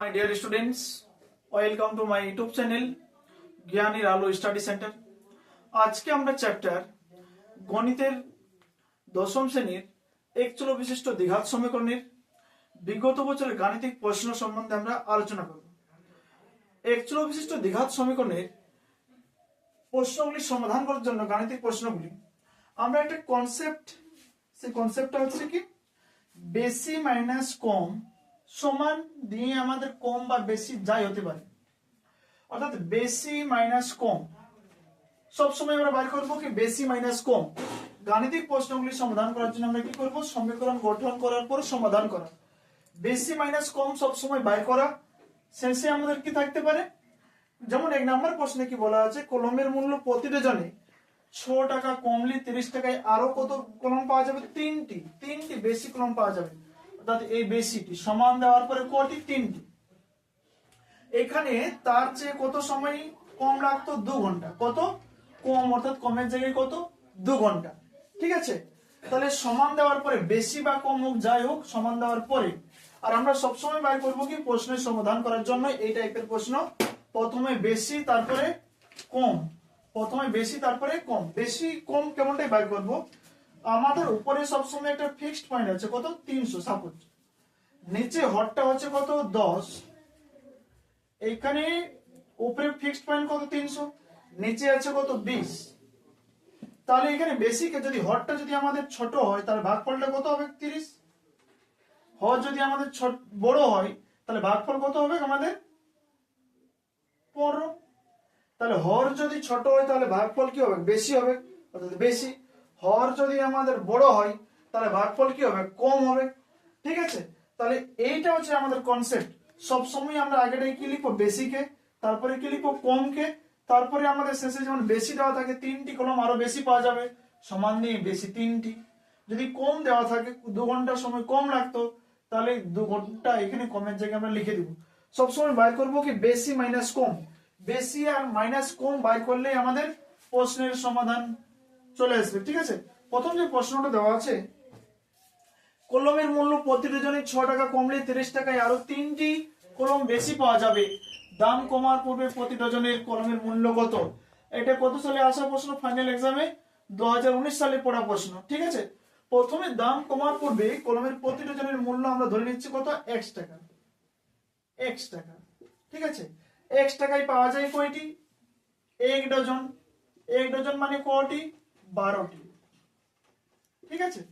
My dear students, welcome to my YouTube channel জ্ঞানীর আলো study centre আজকে আমরা চ্যাপ্টার গণিতের দশম শ্রেণির একচল বিশিষ্ট দ্বিঘাত সমীকরণের বিগত বছরের গাণিতিক প্রশ্ন সম্বন্ধে আমরা আলোচনা করব। একচল বিশিষ্ট দ্বিঘাত সমীকরণের প্রশ্নগুলি সমাধান করার জন্য গাণিতিক প্রশ্নগুলি। আমরা একটা কনসেপ্ট সেই কনসেপ্টটা হচ্ছে কি? বেশি মাইনাস কম সমান দিয়ে আমাদের কম বা বেশি যাই হতে পারে। অর্থাৎ বেশি মাইনাস কম। সব সময় আমরা বাইর করব কি বেশি মাইনাস কম। গাণিতিক প্রশ্নগুলি সমাধান করার জন্য আমরা কি করব? সমীকরণ গঠন করার পর সমাধান করা। বেশি মাইনাস কম সব সময় বাইর করা। শেষে আমাদের কি থাকতে পারে? যেমন এক নাম্বার প্রশ্নে কি বলা আছে, কলমের মূল্য প্রতি ডজনে ছ টাকা কমলে তিরিশ টাকায় আরও কত কলম পাওয়া যাবে? তিনটি। তিনটি বেশি কলম পাওয়া যাবে। অর্থাৎ এই বেশিটি সমান দেওয়ার পরে কটি তিনটি। এখানে তার চেয়ে কত সময় কম লাগতো? দু ঘণ্টা। কত? কম, অর্থাৎ কমের জায়গায় কত? দু ঘণ্টা। ঠিক আছে? তাহলে সমান দেওয়ার পরে বেশি বা কম হোক, যাই হোক, সমান দেওয়ার পরে। আর আমরা সবসময় বাইর করব কি? প্রশ্নের সমাধান করার জন্য এই টাইপের প্রশ্ন। প্রথমে বেশি, তারপরে কম। প্রথমে বেশি, তারপরে কম। বেশি, কম কেমনটাই বাইর করব? আমাদের উপরে সবসময় একটা ফিক্সড পয়েন্ট আছে, কত? তিনশো সাপোজ নিচে হটটা হচ্ছে কত? দশ। এইখানে উপরে ফিক্সড পয়েন্ট কত? তিনশো। নিচে আছে কত? বিশ। তাহলে এখানে বেসিকে যদি হরটা যদি আমাদের ছোট হয়, তাহলে ভাগফলটা কত হবে? তিরিশ। হর যদি আমাদের বড় হয়, তাহলে ভাগফল কত হবে আমাদের? পনেরো। তাহলে হর যদি ছোট হয়, তাহলে ভাগফল কি হবে? বেশি হবে। অর্থাৎ বেশি। হর যদি আমাদের বড় হয়, তাহলে ভাগফল কি হবে? কম হবে। ঠিক আছে? তাহলে এইটা হচ্ছে আমাদের কনসেপ্ট সব সময় আমরা আগেটাই কি লিখব? বেশিকে, তারপরে কি লিখব? কমকে, তারপরে আমাদের শেষে যেমন বেশি দেওয়া থাকে, তিনটি কলম আরও বেশি পাওয়া যাবে। সমান দিয়ে বেশি তিনটি। যদি কম দেওয়া থাকে, দু ঘণ্টা সময় কম লাগতো, তাহলে দু ঘণ্টা এখানে কমের জায়গায় আমরা লিখে দিব। সবসময় বাইর করব কি? বেশি মাইনাস কম। বেশি আর মাইনাস কম বাইর করলেই আমাদের প্রশ্নের সমাধান চলে আসবে, ঠিক আছে? প্রথম যে প্রশ্নটা দেওয়া আছে, কলমের মূল্য প্রতি ডজনে ছ টাকা কমলে তিরিশ টাকায় আরও তিনটি কলম বেশি পাওয়া যাবে। দাম কমার পূর্বে প্রতি ডজনের কলমের মূল্য কত? এটা কত সালে আসা প্রশ্ন? ফাইনাল এক্সামে দু হাজার উনিশ সালে পড়া প্রশ্ন, ঠিক আছে? প্রথমে দাম কমার পূর্বে কলমের প্রতি ডজনের মূল্য আমরা ধরে নিচ্ছি কত? এক্স টাকা। এক্স টাকা, ঠিক আছে? এক্স টাকায় পাওয়া যায় কয়টি? এক ডজন। এক ডজন মানে কটি বারোটি। ঠিক আছে?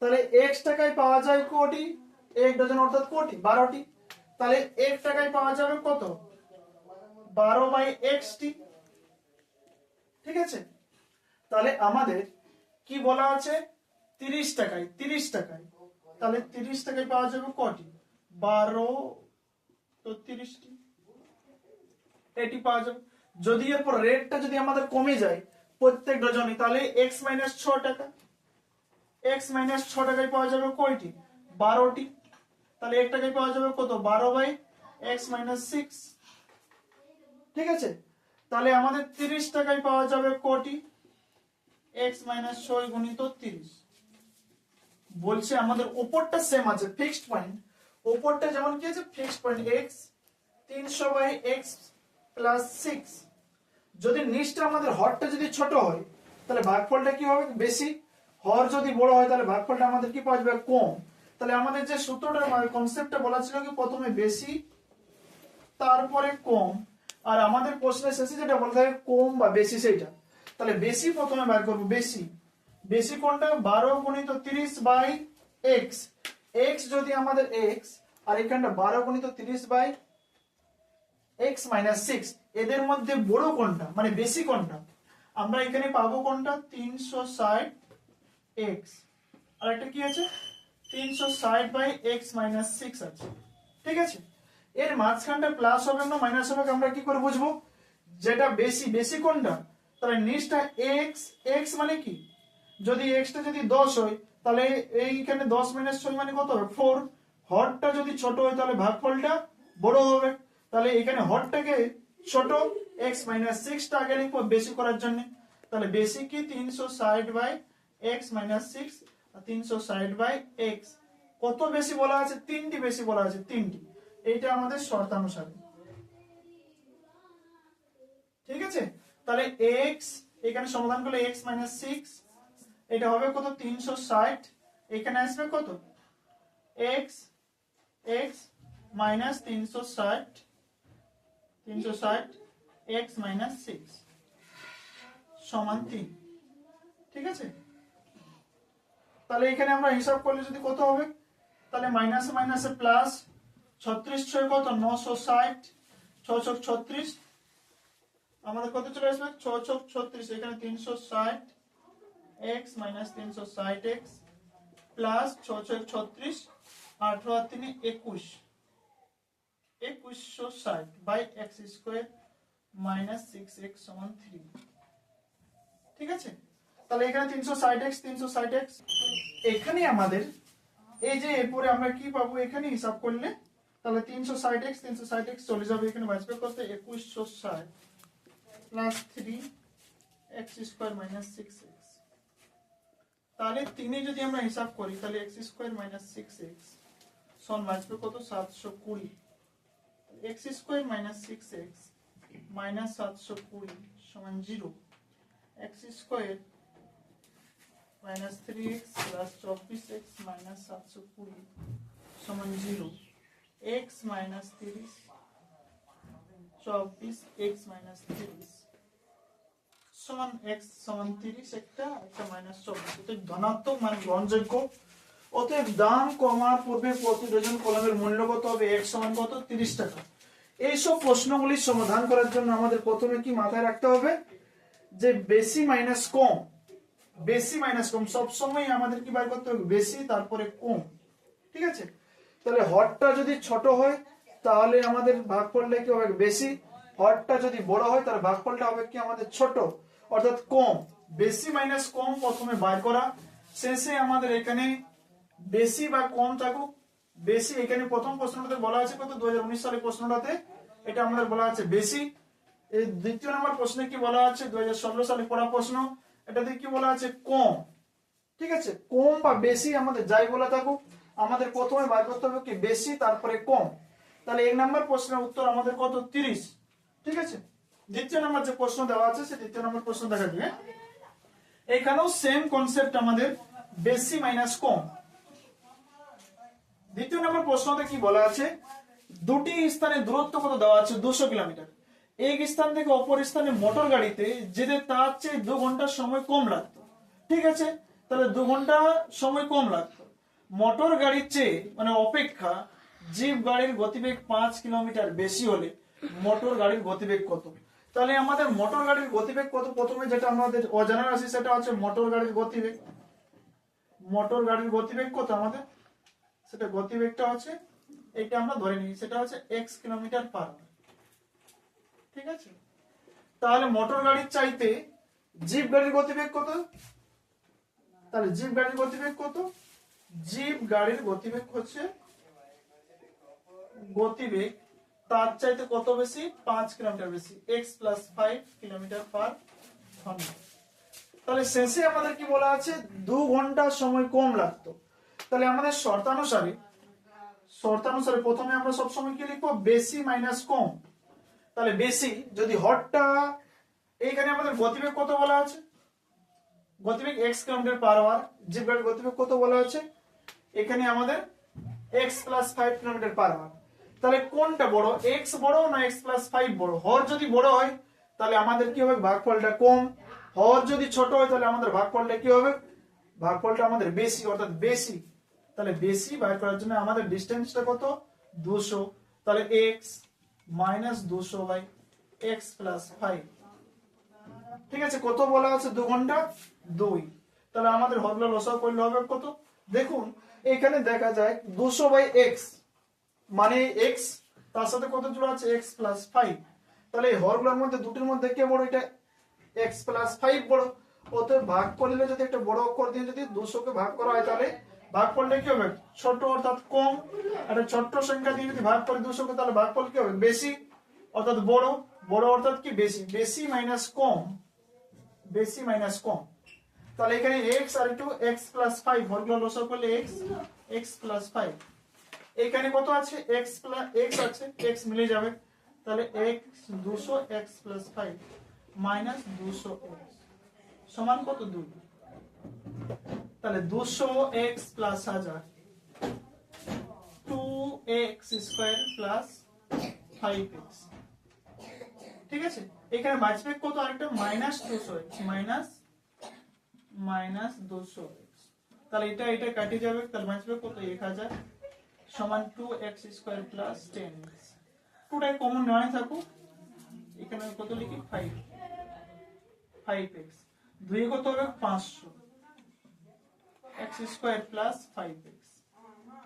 তাহলে এক্স টাকায় পাওয়া যায় কোটি? এক ডজন অর্থাৎ কোটি, বারোটি। তাহলে এক টাকায় পাওয়া যাবে কত? বারো বাই এক্স টি ঠিক আছে? তাহলে আমাদের কি বলা আছে? তিরিশ টাকায় তিরিশ টাকায়। তাহলে তিরিশ টাকায় পাওয়া যাবে কটি? বারো, তো তিরিশটি। এটি পাওয়া যাবে। যদি এরপর রেটটা যদি আমাদের কমে যায় প্রত্যেক ডজনে, তাহলে এক্স মাইনাস ছ টাকা। এক্স মাইনাস ছ টাকায় পাওয়া যাবে কয়টি? বারোটি। তাহলে এক টাকায় পাওয়া যাবে কত? বারো বাই এক্স মাইনাস সিক্স ঠিক আছে? তাহলে আমাদের তিরিশ টাকায় পাওয়া যাবে কটি? এক্স মাইনাস ছয় গুণিত তিরিশ। বলছে আমাদের ওপরটা সেম আছে ফিক্সড পয়েন্ট ওপরটা যেমন কি আছে? ফিক্সড পয়েন্ট এক্স তিনশো বাই এক্স প্লাস সিক্স যদি নিচটা আমাদের হরটা যদি ছোট হয়, তাহলে ভাগফলটা কি হবে বেশি? হর যদি বড় হয়, তাহলে ভাগফলটা আমাদের কি পাওয়া যাবে? কম। তাহলে আমাদের যে সূত্রটা কনসেপ্টটা বলা ছিল কি প্রথমে বেশি, তারপরে কম। আর আমাদের প্রশ্নের শেষে যেটা বলা থাকে, কম বা বেশি সেইটা। তাহলে বেশি প্রথমে বার করব, বেশি। বেশি কোনটা? বারো গুণিত তিরিশ বাই এক্স এক্স যদি আমাদের এক্স আর এখানটা বারো গুণিত তিরিশ বাই এক্স মাইনাস সিক্স এদের মধ্যে বড় কোনটা? মানে বেশি কোনটা? আমরা এখানে পাবো কোনটা? তিনশো ষাট এক্স আর একটা কি আছে? তিনশো ষাট বাই এক্স মাইনাস সিক্স আছে। ঠিক আছে? এর মাঝখানটা প্লাস হবে না মাইনাস হবে, আমরা কি করে বুঝব? যেটা বেশি বেশি কোনটা? তাহলে নিচটা এক্স এক্স মানে কি? যদি এক্সটা যদি দশ হয়, তাহলে এইখানে দশ মাইনাস ছয় মানে কত? হবে ফোর হরটা যদি ছোট হয়, তাহলে ভাগফলটা বড় হবে। তাহলে এখানে হরটাকে ছোট এক্স মাইনাস সিক্সটা আগে লিখব বেশি করার জন্য। তাহলে বেশি কি? তিনশো ষাট বাই এক্স মাইনাস সিক্স তিনশো ষাট বাই এক্স কত বেশি বলা আছে? তিনটি বেশি বলা আছে, তিনটি। এইটা আমাদের শর্তানুসারে। ঠিক আছে? তাহলে x, এখানে সমাধান করলে x মাইনাস সিক্স এটা হবে কত? তিনশো ষাট। এখানে আসবে কত? x x মাইনাস তিনশো ষাট। তিনশো ষাট এক্স মাইনাস সিক্স সমান তিন। ঠিক আছে? তাহলে এখানে আমরা হিসাব করলে যদি কত হবে? তাহলে মাইনাসে মাইনাসে প্লাস ছত্রিশ ছয় কত? নশো ষাট। ছ ছক ছত্রিশ। আমাদের কত চলে আসবে? ছ ছক ছত্রিশ। এখানে তিনশো ষাট এক্স মাইনাস তিনশো ষাট এক্স প্লাস ছ ছক ছত্রিশ। আঠারো আর তিনে একুশ। একুশশো ষাট by x square minus six x সমান থ্রি ঠিক আছে? তাহলে এখানে তিনশো ষাট এক্স তিনশো ষাট এক্স এখানে আমাদের এই যে এরপরে আমরা কি পাবো? এখানে হিসাব করলে তাহলে তিনশো ষাট এক্স তিনশো ষাট এক্স চলে যাবে এখানে বাঁচবে কত একুশশো ষাট plus three x square minus six x তাহলে তিনে যদি আমরা হিসাব করি, তাহলে x square minus six x সন বাঁচবে কত? সাতশো কুড়ি। X square minus six x minus সাতশো কুড়ি সমান zero. X square minus three x plus চব্বিশ এক্স মাইনাস সাতশো কুড়ি সমান জিরো। এক্স মাইনাস তিরিশ চব্বিশ এক্স মাইনাস তিরিশ সমান এক্স সমান তিরিশ একটা একটা মাইনাস চব্বিশ। অতএব ধনাত্মক মানে গ্রহণযোগ্য। অতএব দাম কমার পূর্বে প্রতি ডজন কলমের মূল্য কত হবে? এক সমান কত? তিরিশ টাকা। এইসব প্রশ্নগুলির সমাধান করার জন্য আমাদের প্রথমে কি মাথায় রাখতে হবে? যে বেশি মাইনাস কম, বেশি মাইনাস কম, সবসময় আমাদের কি বার করতে হবে? বেশি, তারপরে কম। ঠিক আছে? তাহলে হরটা যদি ছোট হয়, তাহলে আমাদের ভাগফলটা কি হবে? বেশি। হরটা যদি বড় হয়, তাহলে ভাগফলটা হবে কি? আমাদের ছোট। অর্থাৎ কম। বেশি মাইনাস কম প্রথমে বার করা। শেষে আমাদের এখানে বেশি বা কম থাকুক, বেশি, এখানে প্রথম প্রশ্নটাতে বলা আছে কত? দুই হাজার উনিশ সালের প্রশ্নটাতে এটা আমাদের বলা আছে বেশি। এই দ্বিতীয় নম্বর প্রশ্নে কি বলা আছে? দু হাজার ষোলো সালে পড়া প্রশ্ন, এটাতে কি বলা আছে? কম। ঠিক আছে? কম বা বেশি আমাদের যাই বলা থাকুক, আমাদের প্রথমে বার করতে হবে কি বেশি, তারপরে কম। তাহলে এক নম্বর প্রশ্নের উত্তর আমাদের কত? তিরিশ। ঠিক আছে? দ্বিতীয় নম্বর যে প্রশ্ন দেওয়া আছে, সে দ্বিতীয় নম্বর প্রশ্ন দেখা দিবে এখানেও সেম কনসেপ্ট আমাদের, বেশি মাইনাস কম। দ্বিতীয় নম্বর প্রশ্নতে কি বলা আছে? দুটি স্থানের দূরত্ব কত দেওয়া আছে? দুশো কিলোমিটার। এক স্থান থেকে অপর স্থানে মোটর গাড়িতে যেতে তার চেয়ে দু ঘণ্টা সময় কম লাগতো। ঠিক আছে? তাহলে দু ঘণ্টা সময় কম লাগতো। মোটর গাড়ির চেয়ে মানে অপেক্ষা, জিপ গাড়ির গতিবেগ পাঁচ কিলোমিটার বেশি হলে মোটর গাড়ির গতিবেগ কত? তাহলে আমাদের মোটর গাড়ির গতিবেগ কত প্রথমে যেটা আমাদের অজানা রাশি সেটা হচ্ছে মোটর গাড়ির গতিবেগ। মোটর গাড়ির গতিবেগ কত আমাদের? সেটা গতিবেগটা হচ্ছে এটা আমরা ধরে নিই, সেটা হচ্ছে এক্স কিলোমিটার পার ঠিক আছে? তাহলে মোটর গাড়ির চাইতে জিপ গাড়ির গতিবেগ কত? তাহলে জিপ গাড়ির গতিবেগ কত? জিপ গাড়ির গতিবেগ হচ্ছে গতিবেগ, তার চাইতে কত বেশি? পাঁচ কিলোমিটার বেশি। X plus five kilometre per ঘণ্টা। তাহলে শেষে আমাদের কি বলা আছে? দু ঘণ্টা সময় কম লাগতো। তাহলে আমাদের শর্তানুসারে শর্তানুসারে প্রথমে আমরা সবসময় কি লিখব? বেশি মাইনাস কম। তাহলে বেশি, যদি হটটা এইখানে আমাদের গতিবেগ কত বলা আছে? গতিবেগ x kilometre per hour jeep গাড়ির গতিবেগ কত বলা আছে? এখানে আমাদের x plus five kilometre per hour তাহলে কোনটা বড়? এক্স বড় না এক্স প্লাস ফাইভ বড়? হর যদি বড় হয়, তাহলে আমাদের কি হবে? ভাগফলটা কম। হর যদি ছোট হয়, তাহলে আমাদের ভাগফলটা কি হবে? ভাগফলটা আমাদের বেশি, অর্থাৎ বেশি। তাহলে বেশি বার করার জন্য আমাদের ডিস্টেন্সটা কত? দুশো। তাহলে এক্স মাইনাস দুশো বাই এক্স প্লাস ফাইভ ঠিক আছে, কত বলা আছে? দু ঘণ্টা দুই। তাহলে আমাদের হরগুলো লসাও করলে হবে কত? দেখুন, এখানে দেখা যায় দুশো বাই এক্স মানে এক্স তার সাথে কত জোড়া আছে? এক্স প্লাস ফাইভ তাহলে এই হরগুলোর মধ্যে, দুটির মধ্যে কে বড়? এটা এক্স প্লাস ফাইভ বড়। অতএব ভাগ করলে যদি একটা বড় অক্ষর দিয়ে যদি দুশোকে ভাগ করা হয় তাহলে ভাগ করলে কি হবে? ছোট অর্থাৎ কম। একটা ছোট্ট সংখ্যা দিয়ে যদি ভাগ করি দুশোকে তাহলে ভাগ করলে কি হবে? বেশি। অর্থাৎ বড়। বড় অর্থাৎ কি? বেশি। বেশি মাইনাস কম। বেশি মাইনাস কম। তাহলে এখানে এক্স আর একটু এক্স প্লাস ফাইভ হরগুলো লসও করলে এক্স এক্স প্লাস ফাইভ এখানে কত আছে? এক্স প্লাস এক্স আছে। এক্স মিলে যাবে। তাহলে এক্স দুশো এক্স প্লাস ফাইভ মাইনাস দুশো এক্স সমান কত? দুই। তাহলে দুশো এক্স প্লাস হাজার। Two x square plus five x ঠিক আছে? এখানে বাঁচবে কত? আরেকটা মাইনাস দুশো এক্স মাইনাস মাইনাস দুশো এক্স তাহলে এটা এটা কাটে যাবে। তাহলে বাঁচবে কত? এক হাজার। সমান two x square plus ten x পুরাই কমন নেওয়াই থাকুক। এখানে কত লিখি? ফাইভ ফাইভ এক্স দুই কত হবে? পাঁচশো। X square plus five x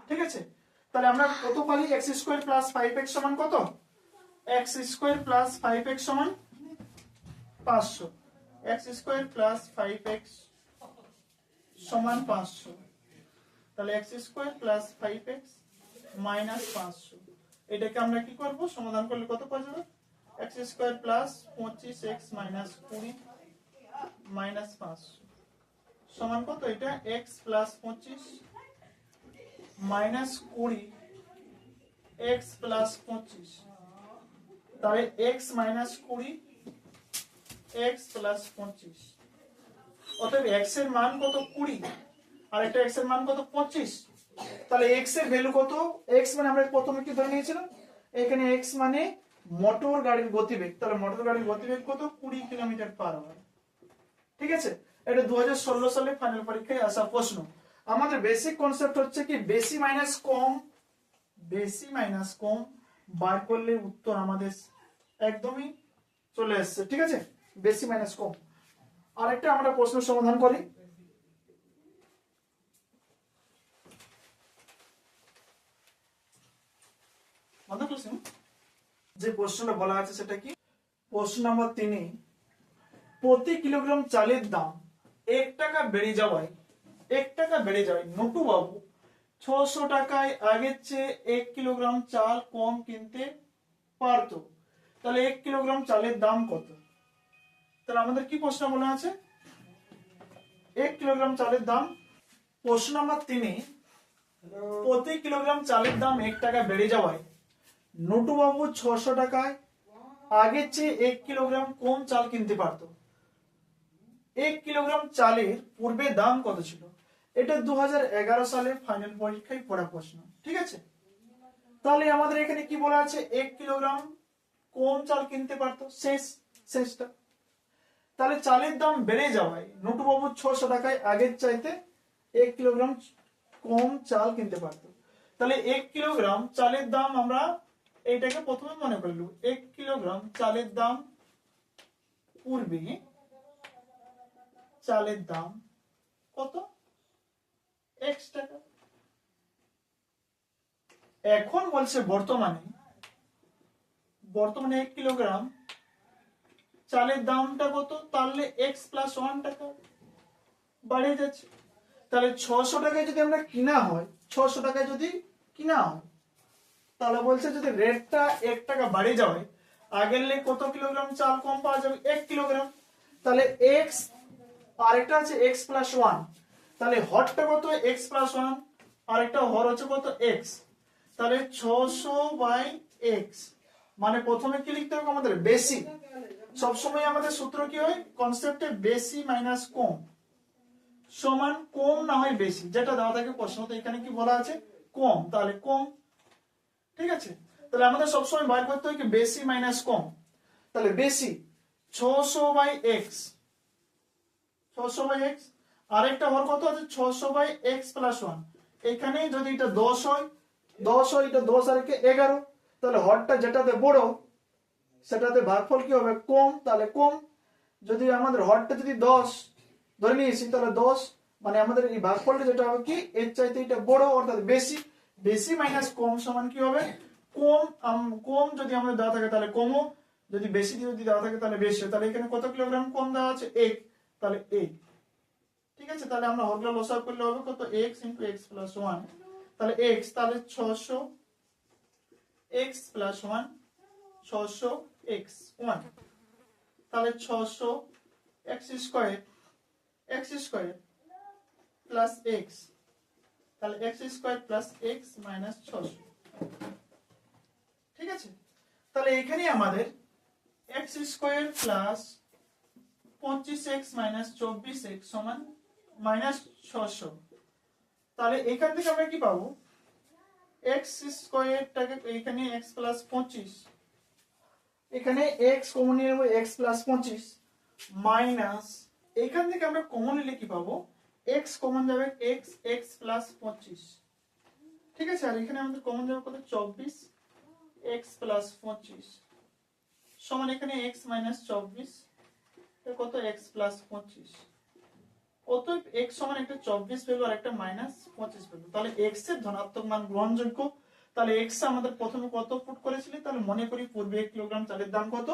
ঠিক আছে? তাহলে আমরা কত পারি? X square plus five x সমান কত? X square plus five x সমান পাঁচশো। X square plus five x সমান পাঁচশো। তাহলে x square plus five x minus পাঁচশো। এটাকে আমরা কি করব? সমাধান করলে কত পাওয়া যাবে? এক্স স্কোয়ার প্লাস পঁচিশ এক্স মাইনাস কুড়ি মাইনাস পাঁচশো। সমান কত? এটা এক্স প্লাস পঁচিশ মাইনাস কুড়ি এক্স প্লাস পঁচিশ। তাহলে এক্স মাইনাস কুড়ি এক্স প্লাস পঁচিশ। অতএব এক্সের মান কত কুড়ি? আর একটা এক্সের মান কত পঁচিশ? তাহলে এক্সের ভ্যালু কত? এক্স মানে আমরা প্রথমে কি ধরে নিয়েছিলাম? এখানে এক্স মানে মোটর গাড়ির গতিবেগ। তাহলে মোটর গাড়ির গতিবেগ কত? কুড়ি কিলোমিটার পার আওয়ার ঠিক আছে? এটা দু হাজার ষোলো সালে ফাইনাল পরীক্ষায় আসা প্রশ্ন। আমাদের বেসিক কনসেপ্ট হচ্ছে কি, বেশি মাইনাস কম, বেশি মাইনাস কম, বার করলে উত্তর আমাদের একদমই চলে আসছে, ঠিক আছে? বেশি মাইনাস কম। আরেকটা আমরা প্রশ্ন সমাধান করি। যে প্রশ্নটা বলা আছে সেটা কি? প্রশ্ন নাম্বার তিনে, প্রতি কিলোগ্রাম চালের দাম এক টাকা বেড়ে যাওয়ায়, এক টাকা বেড়ে যাওয়ায় নটু বাবু ছশো টাকায় আগের চেয়ে এক কিলোগ্রাম চাল কম কিনতে পারতো। তাহলে এক কিলোগ্রাম চালের দাম কত? তাহলে আমাদের কি প্রশ্ন বলা আছে? এক কিলোগ্রাম চালের দাম? প্রশ্ন নাম্বার তিনে, প্রতি কিলোগ্রাম চালের দাম এক টাকা বেড়ে যাওয়ায় নটু বাবু ছশো টাকায় আগের চেয়ে এক কিলোগ্রাম কম চাল কিনতে পারতো। এক কিলোগ্রাম চালের পূর্বে দাম কত ছিল? এটা দু হাজার এগারো সালে ফাইনাল পরীক্ষায় পড়া প্রশ্ন, ঠিক আছে? তাহলে আমাদের এখানে কি বলা আছে? এক কিলোগ্রাম কম চাল কিনতে পারতো? শেষ, শেষটা। তাহলে চালের দাম বেড়ে যাওয়ায় নটুবাবু ছশো টাকায় আগের চাইতে এক কিলোগ্রাম কম চাল কিনতে পারতো। তাহলে এক কিলোগ্রাম চালের দাম আমরা এইটাকে প্রথমে মনে করলু, এক কিলোগ্রাম চালের দাম পূর্বে চালের দাম কত? এক্স টাকা। এখন বলছে বর্তমানে বর্তমানে এক কিলোগ্রাম চালের দামটা কত? তাহলে এক্স প্লাস ওয়ান টাকা বাড়িয়ে যাচ্ছে। তাহলে ছশো টাকায় যদি আমরা কিনা হয়, ছশো টাকায় যদি কিনা হয়, তাহলে বলছে যদি রেটটা এক টাকা বাড়ে যাবে আগের কত কিলোগ্রাম চাল কম পাওয়া যাবে? এক কিলোগ্রাম। তাহলে এক্স আরেকটা আছে এক্স প্লাস ওয়ান তাহলে হটটা কত? এক্স প্লাস ওয়ান আরেকটা হর হচ্ছে কত? এক্স তাহলে ছশো বাই এক্স মানে প্রথমে কি লিখতে হবে আমাদের? বেশি। সবসময় আমাদের সূত্র কি হয়? কনসেপ্টে বেশি মাইনাস কম। সমান কম না হয় বেশি। যেটা দেওয়া থাকে প্রশ্ন, তো এখানে কি বলা আছে? কম। তাহলে কম। ঠিক আছে? তাহলে আমাদের সবসময় বার করতে হয় কি? বেশি মাইনাস কম। তাহলে বেশি। ছশো বাই এক্স ছশো বাই এক্স। আরেকটা হর কত আছে? ছশো বাই এক্স প্লাস ওয়ান। এখানে যদি এটা দশ হয় দশ হয়, এটা দশ আর একে এগারো, তাহলে হরটা যেটাতে বড়, সেটাতে ভাগফল কি হবে? কম। তাহলে কম। যদি আমাদের হরটা যদি দশ, ধরে নিয়েছি, তাহলে দশ। মানে আমাদের এই ভাগফলটা যেটা হবে কি? এর চাইতে এটা বড়, অর্থাৎ বেশি। বেশি মাইনাস কম সমান কি হবে? কম কম যদি আমাদের দেওয়া থাকে, তাহলে কমও। যদি বেশি যদি দেওয়া থাকে, তাহলে বেশি তাহলে এখানে কত কিলোগ্রাম কম দেওয়া আছে? এক। তাহলে এক ঠিক আছে, তাহলে আমরা হরগুলো লসাগ করলে হবে কত? X into x plus one তাহলে এক্স তাহলে ছশো এক্স প্লাস ওয়ান ছশো এক্স ওয়ান তাহলে ছশো x square x square plus x তাহলে x square plus x minus ছশো ঠিক আছে? তাহলে এখানে আমাদের এক্স স্কোয়ার প্লাস পঁচিশ এক্স মাইনাস চব্বিশ এক্স সমান মাইনাস ছশো। তাহলে এখান থেকে আমরা কি পাবো? এক্স স্কোয়ারটাকে এখানে এক্স প্লাস পঁচিশ। এখানে এক্স কমন নিয়ে নেব এক্স প্লাস পঁচিশ মাইনাস এখান থেকে আমরা কমন নিলে কি পাবো? এক্স কমন যাবে এক্স এক্স প্লাস পঁচিশ। ঠিক আছে, আর এখানে আমাদের কমন যাবে কত? চব্বিশ এক্স প্লাস পঁচিশ। সমান এখানে এক্স মাইনাস চব্বিশ কত এক্স প্লাস পঁচিশ? অতএব এক্স সমান একটা চব্বিশ পেল আর একটা মাইনাস পঁচিশ পেল তাহলে এক্সের ধনাত্মক মান গ্রহণযোগ্য। তাহলে এক্স আমাদের প্রথমে কত ফুট করেছিল? তাহলে মনে করি পূর্বে এক কিলোগ্রাম চালের দাম কত?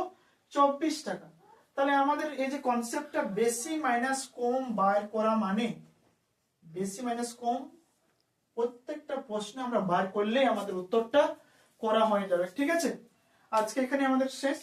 চব্বিশ টাকা। তাহলে আমাদের এই যে কনসেপ্টটা বেশি মাইনাস কম বার করা মানে বেশি মাইনাস কম প্রত্যেকটা প্রশ্নে আমরা বার করলেই আমাদের উত্তরটা করা হয়ে যাবে। ঠিক আছে? আজকে এখানে আমাদের শেষ।